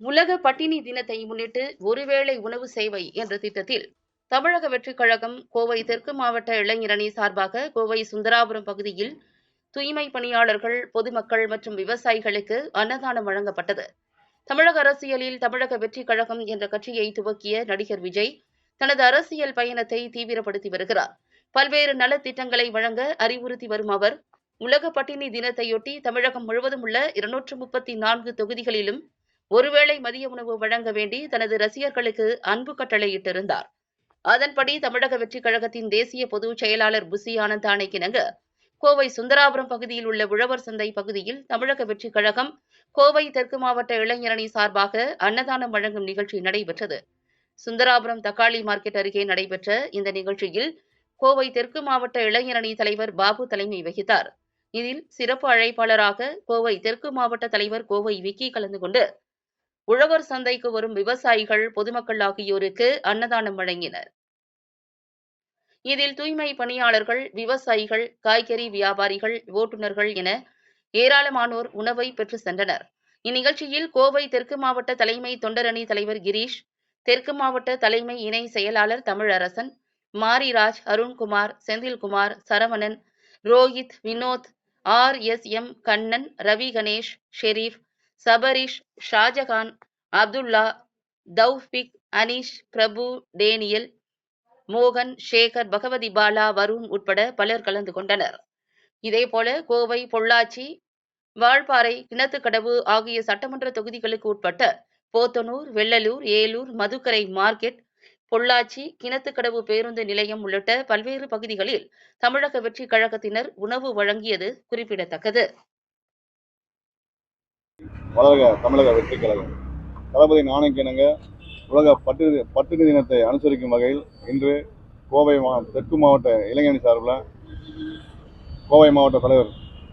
உலக பட்டினி தினத்தை முன்னிட்டு ஒருவேளை உணவு சேவை என்ற திட்டத்தில் தமிழக வெற்றிக் கழகம் கோவை தெற்கு மாவட்ட இளைஞரணி சார்பாக கோவை சுந்தராபுரம் பகுதியில் தூய்மை பணியாளர்கள் பொதுமக்கள் மற்றும் விவசாயிகளுக்கு அன்னதானம் வழங்கப்பட்டது. தமிழக அரசியலில் தமிழக வெற்றிக் கழகம் என்ற கட்சியை துவக்கிய நடிகர் விஜய் தனது அரசியல் பயணத்தை தீவிரப்படுத்தி வருகிறார். பல்வேறு நலத்திட்டங்களை வழங்க அறிவுறுத்தி வரும் அவர் உலக பட்டினி தினத்தையொட்டி தமிழகம் முழுவதும் உள்ள இருநூற்று முப்பத்தி நான்கு தொகுதிகளிலும் ஒருவேளை மதிய உணவு வழங்க வேண்டி தனது ரசிகர்களுக்கு அன்பு கட்டளையிட்டிருந்தார். அதன்படி தமிழக வெற்றிக் கழகத்தின் தேசிய பொதுச் செயலாளர் புசி ஆனந்த் ஆணைக்கிணங்க கோவை சுந்தராபுரம் பகுதியில் உள்ள உழவர் சந்தை பகுதியில் தமிழக வெற்றிக் கழகம் கோவை தெற்கு மாவட்ட இளைஞரணி சார்பாக அன்னதானம் வழங்கும் நிகழ்ச்சி நடைபெற்றது. சுந்தராபுரம் தக்காளி மார்க்கெட் அருகே நடைபெற்ற இந்த நிகழ்ச்சியில் கோவை தெற்கு மாவட்ட இளைஞரணி தலைவர் பாபு தலைமை வகித்தார். இதில் சிறப்பு அழைப்பாளராக கோவை தெற்கு மாவட்ட தலைவர் கோவை விக்கி கலந்து கொண்டு உழவர் சந்தைக்கு வரும் விவசாயிகள் பொதுமக்கள் ஆகியோருக்கு அன்னதானம் வழங்கினர். இதில் தூய்மை பணியாளர்கள் விவசாயிகள் காய்கறி வியாபாரிகள் ஓட்டுநர்கள் என ஏராளமானோர் உணவை பெற்று சென்றனர். இந்நிகழ்ச்சியில் கோவை தெற்கு மாவட்ட தலைமை தொண்டரணி தலைவர் கிரீஷ் தெற்கு மாவட்ட தலைமை இணை செயலாளர் Tamilarasan Mariraj Arunkumar Senthilkumar Saravanan Rohit Vinod R S M Kannan Ravi Ganesh Sharif Sabarish Shahjahan Abdullah Taufiq Aneesh Prabhu Daniel மோகன் சேகர் பகவதி பாலா வருண் உட்பட பலர் கலந்து கொண்டனர். இதேபோல கோவை பொள்ளாச்சி வால்பாறை கிணத்துக்கடவு ஆகிய சட்டமன்ற தொகுதிகளுக்கு உட்பட்ட போத்தனூர் வெள்ளலூர் ஏலூர் மதுக்கரை மார்க்கெட் பொள்ளாச்சி கிணத்துக்கடவு பேருந்து நிலையம் உள்ளிட்ட பல்வேறு பகுதிகளில் தமிழக வெற்றிக் கழகத்தினர் உணவு வழங்கியது குறிப்பிடத்தக்கது. வளர்க தமிழக வெற்றி கழகம். தளபதி நாணயக்கிணங்க உலக பட்டு பட்டினி தினத்தை அனுசரிக்கும் வகையில் இன்று கோவை மா தெற்கு மாவட்ட இளைஞரணி சார்பில் கோவை மாவட்ட தலைவர்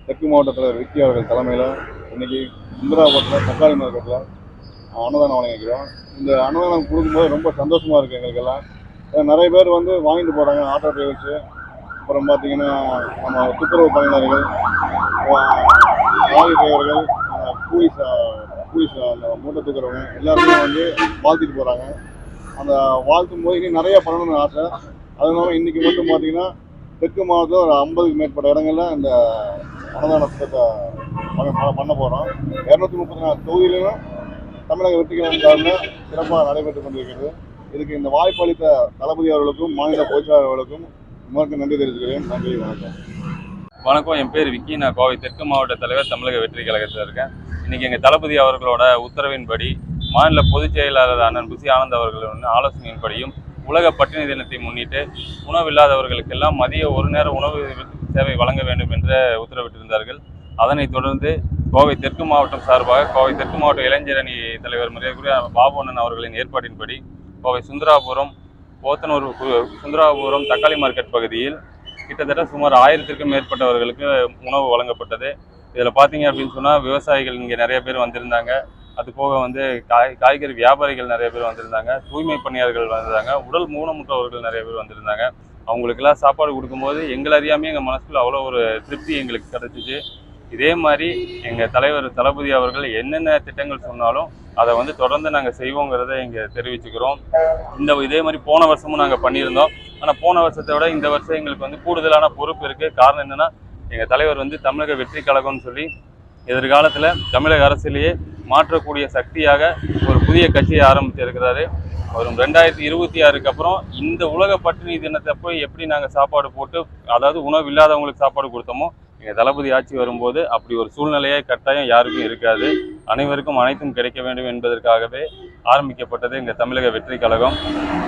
தெற்கு மாவட்ட தலைவர் விக்கி அவர்கள் தலைமையில் இன்றைக்கி இந்திராபுரத்தில் தக்காளி மார்க்கெட்டில் அன்னதானம் வழங்கிக்கிறோம் இந்த அன்னதானம் கொடுக்கும்போது ரொம்ப சந்தோஷமாக இருக்குது எங்களுக்கெல்லாம். நிறைய பேர் வந்து வாங்கிட்டு போகிறாங்க ஆட்டோ டிரைவர்ஸு அப்புறம் பார்த்திங்கன்னா நம்ம துப்புரவு பணியாளர்கள் லாரி டிரைவர்கள் போலீஸ் போலீஸ் uh, uh, அந்த மூட்டை தூக்குறவங்க எல்லாருமே வந்து வாழ்த்திட்டு போகிறாங்க அந்த வாழ்த்தும் போது இன்னும் நிறைய பண்ணணும்னு ஆசை அது இல்லாமல் இன்றைக்கி மட்டும் பார்த்தீங்கன்னா தெற்கு மாவட்டத்தில் ஒரு ஐம்பதுக்கு மேற்பட்ட இடங்களில் இந்த அன்னதான திட்டத்தை பண்ண பண்ண- போகிறோம் இரநூத்தி முப்பத்தி நாலு தொகுதியிலும் தமிழக வெற்றிகள் சிறப்பாக நடைபெற்று கொண்டிருக்கிறது. இதுக்கு இந்த வாய்ப்பு அளித்த தளபதி அவர்களுக்கும் மாநில பொதுச்செயலாளர் அவர்களுக்கும் நன்றி தெரிவித்துக்கிறேன் நன்றி வணக்கம். வணக்கம் என் பேர் விக்கி. நான் கோவை தெற்கு மாவட்ட தலைவர் தமிழக வெற்றி கழகத்தில் இருக்கேன். இன்னைக்கு எங்கள் தளபதி அவர்களோட உத்தரவின்படி மாநில பொதுச் செயலாளர் அண்ணன் புசி ஆனந்த் அவர்களின் ஆலோசனையின்படியும் உலக பட்டினி தினத்தை முன்னிட்டு உணவில்லாதவர்களுக்கெல்லாம் மதிய ஒரு நேர உணவு சேவை வழங்க வேண்டும் என்று உத்தரவிட்டிருந்தார்கள். அதனைத் தொடர்ந்து கோவை தெற்கு மாவட்டம் சார்பாக கோவை தெற்கு மாவட்ட இளைஞரணி தலைவர் மரியாதைக்குரிய பாபு அண்ணன் அவர்களின் ஏற்பாட்டின்படி கோவை சுந்தராபுரம் போத்தனூர் கு- சுந்தராபுரம் தக்காளி மார்க்கெட் பகுதியில் கிட்டத்தட்ட சுமார் ஆயிரத்திற்கும் மேற்பட்டவர்களுக்கு உணவு வழங்கப்பட்டது. இதில் பார்த்தீங்க அப்படின்னு சொன்னால் விவசாயிகள் இங்கே நிறைய பேர் வந்திருந்தாங்க. அது போக வந்து காய் காய்கறி வியாபாரிகள் நிறைய பேர் வந்திருந்தாங்க. தூய்மை பணியாளர்கள் வந்திருந்தாங்க. உடல் ஊனமுற்றவர்கள் நிறைய பேர் வந்திருந்தாங்க. அவங்களுக்கெல்லாம் சாப்பாடு கொடுக்கும்போது எங்களை அறியாமே எங்கள் மனசுக்குள்ள அவ்வளோ ஒரு திருப்தி எங்களுக்கு கிடைச்சிச்சு. இதே மாதிரி எங்கள் தலைவர் தளபதி அவர்கள் என்னென்ன திட்டங்கள் சொன்னாலும் அதை வந்து தொடர்ந்து நாங்கள் செய்வோங்கிறத இங்கே தெரிவிச்சுக்கிறோம். இந்த இதே மாதிரி போன வருஷமும் நாங்கள் பண்ணியிருந்தோம். ஆனால் போன வருஷத்தை விட இந்த வருஷம் எங்களுக்கு வந்து கூடுதலான பொறுப்பு இருக்குது காரணம் என்னென்னா எங்கள் தலைவர் வந்து தமிழக வெற்றி கழகம்னு சொல்லி எதிர்காலத்தில் தமிழக அரசிலேயே மாற்றக்கூடிய சக்தியாக ஒரு புதிய கட்சியை ஆரம்பித்திருக்கிறாரு வரும் ரெண்டாயிரத்தி இருபத்தி ஆறுக்கு அப்புறம் இந்த உலக பட்டினி தினத்தை போய் எப்படி நாங்கள் சாப்பாடு போட்டு அதாவது உணவு இல்லாதவங்களுக்கு சாப்பாடு கொடுத்தோமோ எங்கள் தளபதி ஆட்சி வரும்போது அப்படி ஒரு சூழ்நிலையே கட்டாயம் யாருக்கும் இருக்காது. அனைவருக்கும் அனைத்தும் கிடைக்க வேண்டும் என்பதற்காகவே ஆரம்பிக்கப்பட்டது எங்கள் தமிழக வெற்றி கழகம்.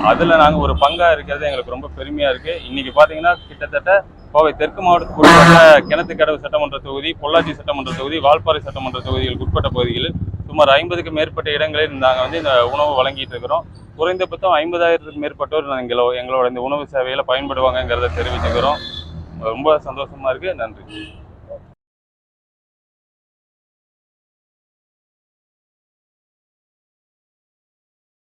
அதில் நாங்கள் ஒரு பங்காக இருக்கிறது எங்களுக்கு ரொம்ப பெருமையாக இருக்குது இன்றைக்கி பார்த்தீங்கன்னா கிட்டத்தட்ட கோவை தெற்கு மாவட்டத்துக்கு உட்பட்ட கிணத்துக்கடவு சட்டமன்ற தொகுதி பொள்ளாச்சி சட்டமன்ற தொகுதி வால்பாறை சட்டமன்ற தொகுதிகளுக்கு உட்பட்ட பகுதிகளில் சுமார் ஐம்பதுக்கு மேற்பட்ட இடங்களில் நாங்கள் வந்து இந்த உணவு வழங்கிட்டு இருக்கிறோம். குறைந்தபட்சம் ஐம்பதாயிரத்துக்கு மேற்பட்டோர் எங்களோ எங்களோட இந்த உணவு சேவையில் பயன்படுவாங்கங்கிறத தெரிவிச்சுக்கிறோம். ரொம்ப சந்தோஷமா இருக்கு. நன்றி.